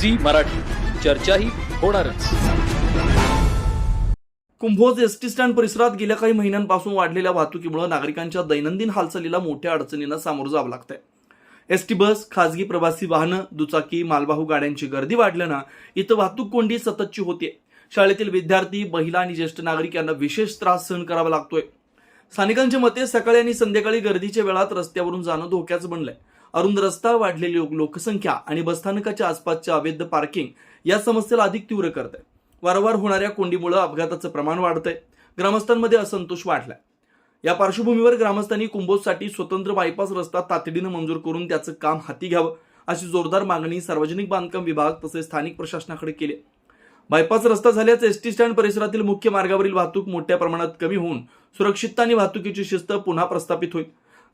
Zee Marathi. चर्चाही होणारच. Kumbhoj S T stand परिसरात गेल्या काही महिन्यांपासून वाढलेल्या वाहतुकीमुळे नागरिकांच्या दैनंदिन हालचालीला मोठ्या अडचणींना सामोरं जावं लागतंय. एस टी बस खासगी प्रवासी वाहनं दुचाकी मालवाहू गाड्यांची गर्दी वाढल्यानं इथं वाहतूक कोंडी सततची होतीये शाळेतील विद्यार्थी महिला आणि ज्येष्ठ नागरिक यांना विशेष त्रास सहन करावा लागतोय. स्थानिकांच्या मते सकाळी आणि संध्याकाळी गर्दीच्या वेळात रस्त्यावरून जाणं धोक्याचं बनलंय. अरुंद रस्ता वाढलेली लोकसंख्या आणि बसस्थानकाच्या आसपासच्या अवैध पार्किंग या समस्येला अधिक तीव्र करत आहे वारंवार होणाऱ्या कोंडीमुळे अपघाताचं प्रमाण वाढतंय. ग्रामस्थांमध्ये असंतोष वाढलाय. या पार्श्वभूमीवर ग्रामस्थांनी कुंभोजसाठी स्वतंत्र बायपास रस्ता तातडीनं मंजूर करून त्याचं काम हाती घ्यावं अशी जोरदार मागणी सार्वजनिक बांधकाम विभाग तसेच स्थानिक प्रशासनाकडे केली बायपास रस्ता झाल्यास एस टी स्टँड परिसरातील मुख्य मार्गावरील वाहतूक मोठ्या प्रमाणात कमी होऊन सुरक्षितता आणि वाहतुकीची शिस्त पुन्हा प्रस्थापित होईल.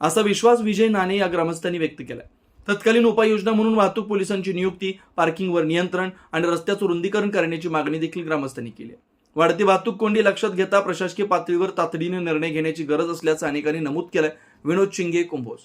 असा विश्वास विजय नाणे या ग्रामस्थांनी व्यक्त केला तत्कालीन उपाययोजना म्हणून वाहतूक पोलिसांची नियुक्ती पार्किंगवर नियंत्रण आणि रस्त्याचं रुंदीकरण करण्याची मागणी देखील ग्रामस्थांनी केली आहे. वाढती वाहतूक कोंडी लक्षात घेता प्रशासकीय पातळीवर तातडीने निर्णय घेण्याची गरज असल्याचं अनेकांनी नमूद केलंय. विनोद शिंगे कुंभोज.